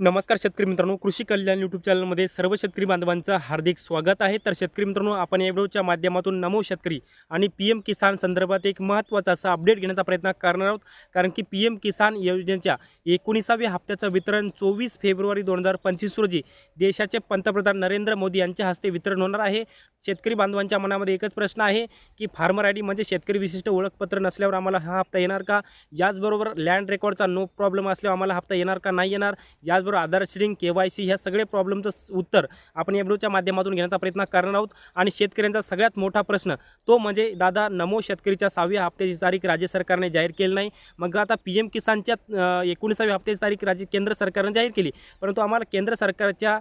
नमस्कार शेतकरी मित्रांनो कृषी कल्याण यूट्यूब चॅनलमध्ये सर्व शेतकरी बांधवांचं हार्दिक स्वागत आहे. तर शेतकरी मित्रांनो आपण या व्हिडिओच्या माध्यमातून नमो शेतकरी आणि पी एम किसान संदर्भात एक महत्त्वाचा असा अपडेट घेण्याचा प्रयत्न करणार आहोत. कारण की पी एम किसान योजनेच्या एकोणीसाव्या हप्त्याचं वितरण चोवीस फेब्रुवारी दोन हजार पंचवीस रोजी देशाचे पंतप्रधान नरेंद्र मोदी यांच्या हस्ते वितरण होणार आहे. शेतकरी बांधवांच्या मनामध्ये एकच प्रश्न आहे की फार्मर आय डी म्हणजे शेतकरी विशिष्ट ओळखपत्र नसल्यावर आम्हाला हा हप्ता येणार का? याचबरोबर लँड रेकॉर्डचा नो प्रॉब्लेम असल्यावर आम्हाला हप्ता येणार का? नाही येणार. याचबरोबर आधार शिडिंग के वाय सी ह्या सगळे प्रॉब्लेमचं उत्तर आपण एब्रोच्या माध्यमातून घेण्याचा प्रयत्न करणार आहोत. आणि शेतकऱ्यांचा सगळ्यात मोठा प्रश्न तो म्हणजे दादा नमो शेतकरीच्या सहाव्या हप्त्याची तारीख राज्य सरकारने जाहीर केली नाही. मग आता पी एम किसानच्या एकोणीसाव्या हप्त्याची तारीख राज्य केंद्र सरकारने जाहीर केली. परंतु आम्हाला केंद्र सरकारच्या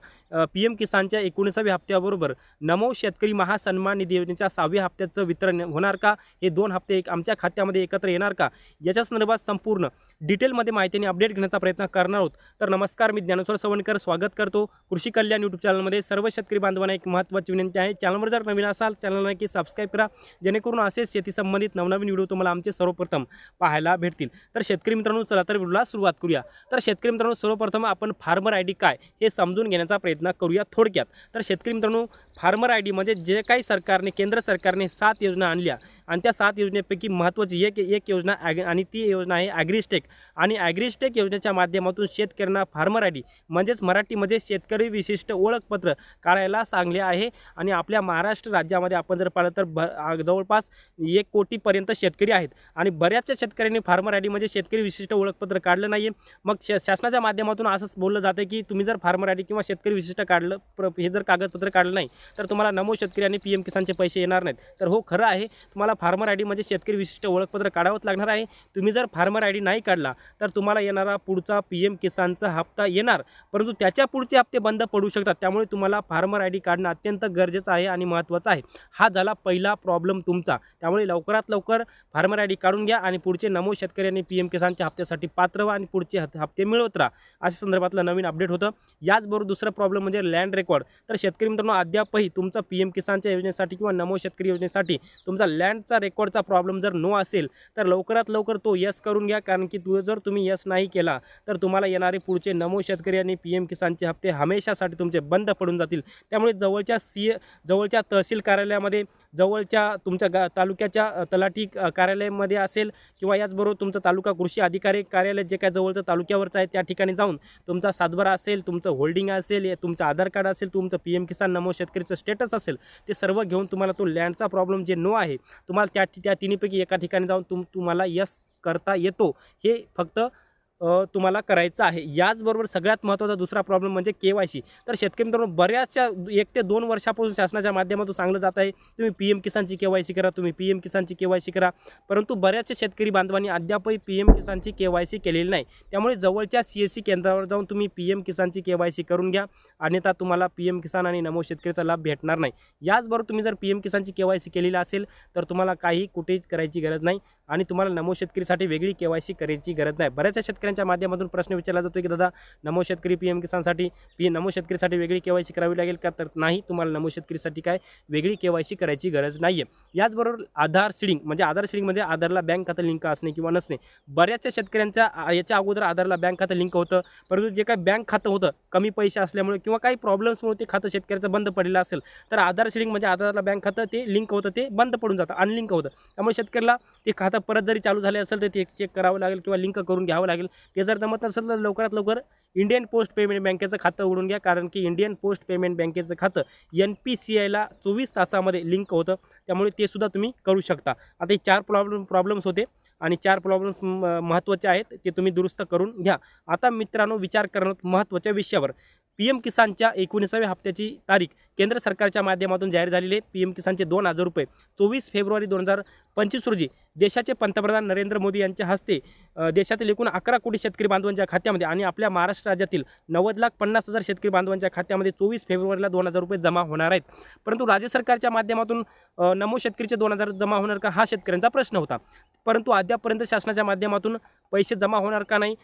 पी एम किसानच्या एकोणीसाव्या हप्त्याबरोबर नमो शेतकरी महासन्मान निधी योजनेच्या सहाव्या हप्त्याचं वितरण होणार का? हे दोन हप्ते एक आमच्या खात्यामध्ये एकत्र येणार का? याच्या संदर्भात संपूर्ण डिटेलमध्ये माहितीने अपडेट घेण्याचा प्रयत्न करणार आहोत. तर नमस्कार मी ज्ञानेश्वर सवणकर स्वागत करतो कृषी कल्याण यूट्यूब चॅनलमध्ये सर्व शेतकरी बांधवांना एक महत्त्वाची विनंती आहे. चॅनलवर जर नवीन असाल चॅनलला नक्की सबस्क्राईब करा. जेणेकरून असेच शेती संबंधित नवनवीन व्हिडिओ तुम्हाला आमचे सर्वप्रथम पाहायला भेटतील. तर शेतकरी मित्रांनो चला तर व्हिडिओला सुरुवात करूया. तर शेतकरी मित्रांनो सर्वप्रथम आपण फार्मर आय डी काय हे समजून घेण्याचा प्रयत्न करूया थोडक्यात. तर शेतकरी मित्रांनो फार्मर आय डी म्हणजे जे काही सरकारने केंद्र सरकारने सात योजना आणल्या. आणि त्या सात योजनेपैकी महत्त्वाची एक एक योजना ॲग आणि ती योजना आहे ॲग्रिस्टेक. आणि ॲग्रिस्टेक योजनेच्या माध्यमातून शेतकऱ्यांना फार्मर आय डी म्हणजेच मराठीमध्ये शेतकरी विशिष्ट ओळखपत्र काढायला सांगले आहे. आणि आपल्या महाराष्ट्र राज्यामध्ये आपण जर पाहिलं तर ब जवळपास एक कोटीपर्यंत शेतकरी आहेत. आणि बऱ्याचशा शेतकऱ्यांनी फार्मर आय डी म्हणजे शेतकरी विशिष्ट ओळखपत्र काढलं नाही आहे मग श शासनाच्या माध्यमातून असंच बोललं जातं की तुम्ही जर फार्मर आय डी किंवा शेतकरी विशिष्ट काढलं प्र हे जर कागदपत्र काढलं नाही तर तुम्हाला नमो शेतकरी आणि पी एम किसानचे पैसे येणार नाहीत. तर हो खरं आहे तुम्हाला फार्मर आय डी म्हणजे शेतकरी विशिष्ट ओळखपत्र काढावंच लागणार आहे. तुम्ही जर फार्मर आय डी नाही काढला तर तुम्हाला येणारा पुढचा पी एम किसानचा हप्ता येणार. परंतु त्याच्या पुढचे हप्ते बंद पडू शकतात. त्यामुळे तुम्हाला फार्मर आय डी काढणं अत्यंत गरजेचं आहे आणि महत्त्वाचं आहे. हा झाला पहिला प्रॉब्लेम तुमचा. त्यामुळे लवकरात लवकर फार्मर आय डी काढून घ्या आणि पुढचे नमो शेतकरी आणि पी एम किसानच्या हप्त्यासाठी पात्र व्हा आणि पुढचे हप्ते हप्ते मिळवत राहा. अशा संदर्भातलं नवीन अपडेट होतं. याचबरोबर दुसरं प्रॉब्लेम म्हणजे लँड रेकॉर्ड. तर शेतकरी मित्रांनो अद्यापही तुमचा पी एम किसानच्या योजनेसाठी किंवा नमो शेतकरी योजनेसाठी तुमचा लँडचा रेकॉर्डचा प्रॉब्लेम जर नो असेल तर लवकरात लवकर तो यस करून घ्या. कारण की तू जर तुम्ही यस नाही केला तर तुम्हाला येणारे पुढचे नमो शेतकरी आणि पी एम किसानचे हप्ते हमेशासाठी तुमचे बंद पडून जातील. त्यामुळे जवळच्या सी जवळच्या तहसील कार्यालयामध्ये जवळच्या तुमच्या गा तालुक्याच्या तलाठी कार्यालयामध्ये असेल किंवा याचबरोबर तुमचं तालुका कृषी अधिकारी कार्यालय जे काय जवळचं तालुक्यावरचं आहे त्या ठिकाणी जाऊन तुमचा सातबारा असेल तुमचं होल्डिंग असेल या तुमचं आधार कार्ड असेल तुमचं पी एम किसान नमो शेतकरीचं स्टेटस असेल ते सर्व घेऊन तुम्हाला तो लँडचा प्रॉब्लेम जे नो आहे तुम्हाला त्या त्या तिन्हीपैकी एका ठिकाणी जाऊन तुम तुम्हाला यस करता येतो. हे फक्त तुम्हाला करायचं आहे. याचबरोबर सगळ्यात महत्त्वाचा दुसरा प्रॉब्लेम म्हणजे के वाय सी. तर शेतकरी मित्रांनो बऱ्याचशा एक ते दोन वर्षापासून शासनाच्या माध्यमातून सांगलं जात आहे तुम्ही पी एम किसानची के वाय सी करा तुम्ही पी एम किसानची के वाय सी करा. परंतु बऱ्याचशा शेतकरी बांधवांनी अद्यापही पी एम किसानची के वाय सी केलेली नाही. त्यामुळे जवळच्या सी एस सी केंद्रावर जाऊन तुम्ही पी एम किसानची के वाय सी करून घ्या. अन्यथा तुम्हाला पी एम किसान आणि नमो शेतकरीचा लाभ भेटणार नाही. याचबरोबर तुम्ही जर पी एम किसानची के वाय सी केलेली असेल तर तुम्हाला काही कुठेच करायची गरज नाही आणि तुम्हाला नमो शेतकरीसाठी वेगळी के वाय सी करायची गरज नाही. बऱ्याचशा शेतकऱ्यांच्या माध्यमातून प्रश्न विचारला जातो की दादा नमो शेतकरी पी एम किसानसाठी पी नमो शेतकरीसाठी वेगळी केवायसी करावी लागेल का? तर नाही तुम्हाला नमो शेतकरीसाठी काय वेगळी केवायसी सी करायची गरज नाही आहे याचबरोबर आधार शिडिंग म्हणजे आधार शिडिंगमध्ये म्हणजे आधारला बँक खातं लिंक असणे किंवा नसणे. बऱ्याचशा शेतकऱ्यांच्या याच्या अगोदर आधारला बँक खातं लिंक होतं परंतु जे काही बँक खातं होतं कमी पैसे असल्यामुळे किंवा काही प्रॉब्लेम्समुळे ते खातं शेतकऱ्याचं बंद पडलेलं असेल तर आधार शिडिंग म्हणजे आधारला बँक खातं ते लिंक होतं ते बंद पडून जातं अनलिंक होतं. त्यामुळे शेतकऱ्याला ते खातं परत जरी चालू झाले असेल तर ते चेक करावं लागेल किंवा लिंक करून घ्यावं लागेल. ते जर जमत नसेल तर लवकरात लवकर इंडियन पोस्ट पेमेंट बँकेचं खातं उघडून घ्या. कारण की इंडियन पोस्ट पेमेंट बँकेचं खातं एन पी सी आयला चोवीस तासामध्ये लिंक होतं. त्यामुळे ते सुद्धा तुम्ही करू शकता. आता हे चार प्रॉब्लेम प्रॉब्लेम्स होते आणि चार प्रॉब्लेम्स महत्त्वाचे आहेत. ते तुम्ही दुरुस्त करून घ्या. आता मित्रांनो विचार करणं महत्त्वाच्या विषयावर. पी एम किसानच्या एकोणीसाव्या हप्त्याची तारीख केंद्र सरकारच्या माध्यमातून जाहीर झालेली आहे. पी एम किसानचे दोन हजार रुपये. चोवीस फेब्रुवारी दोन हजार पंचवीस रोजी देशाचे पंतप्रधान नरेंद्र मोदी यांच्या हस्ते देशातील एकूण अकरा कोटी शेतकरी बांधवांच्या खात्यामध्ये आणि आपल्या महाराष्ट्र राज्यातील नव्वद लाख पन्नास हजार शेतकरी बांधवांच्या खात्यामध्ये चोवीस फेब्रुवारीला दोन हजार रुपये जमा होणार आहेत. परंतु राज्य सरकारच्या माध्यमातून नमो शेतकरीचे दोन हजार जमा होणार का हा शेतकऱ्यांचा प्रश्न होता. परंतु अद्यापपर्यंत शासनाच्या माध्यमातून पैसे जमा होणार का नाही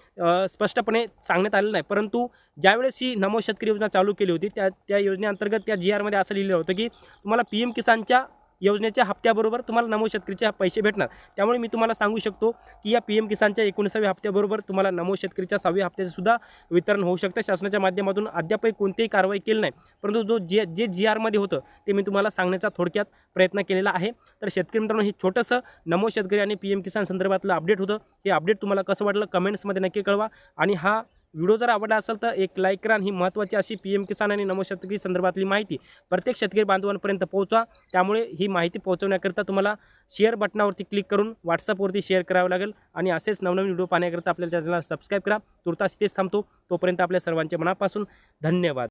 स्पष्टपणे सांगण्यात आलेलं नाही. परंतु ज्यावेळेस ही नमो शेतकरी योजना चालू केली होती त्या त्या योजनेअंतर्गत त्या जी आरमध्ये असं लिहिलं होतं की तुम्हाला पी एम किसानच्या योजनेच्या हप्त्याबरोबर तुम्हाला नमो शेतकरीचे पैसे भेटणार. त्यामुळे मी तुम्हाला सांगू शकतो की या पी एम किसानच्या एकोणीसाव्या हप्त्याबरोबर तुम्हाला नमो शेतकरीच्या सहाव्या हप्त्याचं सुद्धा वितरण होऊ शकतं. शासनाच्या माध्यमातून अद्यापही कोणतीही कारवाई केली नाही. परंतु जो जे जे जी आरमध्ये होतं ते मी तुम्हाला सांगण्याचा थोडक्यात प्रयत्न केलेला आहे. तर शेतकरी मित्रांनो हे छोटंसं नमो शेतकरी आणि पी एम किसान संदर्भातलं अपडेट होतं. हे अपडेट तुम्हाला कसं वाटलं कमेंट्समध्ये नक्की कळवा. आणि हा व्हिडिओ जर आवडला असेल तर एक लाईक करा ही महत्त्वाची अशी पी एम किसान आणि नमो संदर्भातली माहिती प्रत्येक शेतकरी बांधवांपर्यंत पोहोचवा. त्यामुळे ही माहिती पोहोचवण्याकरिता तुम्हाला शेअर बटनावरती क्लिक करून व्हॉट्सअपवरती शेअर करावं लागेल आणि असेच नवनवीन व्हिडिओ पाहण्याकरिता आपल्या चॅनलला सबस्क्राईब करा. तुर्तास तेच थांबतो. तोपर्यंत आपल्या सर्वांच्या मनापासून धन्यवाद.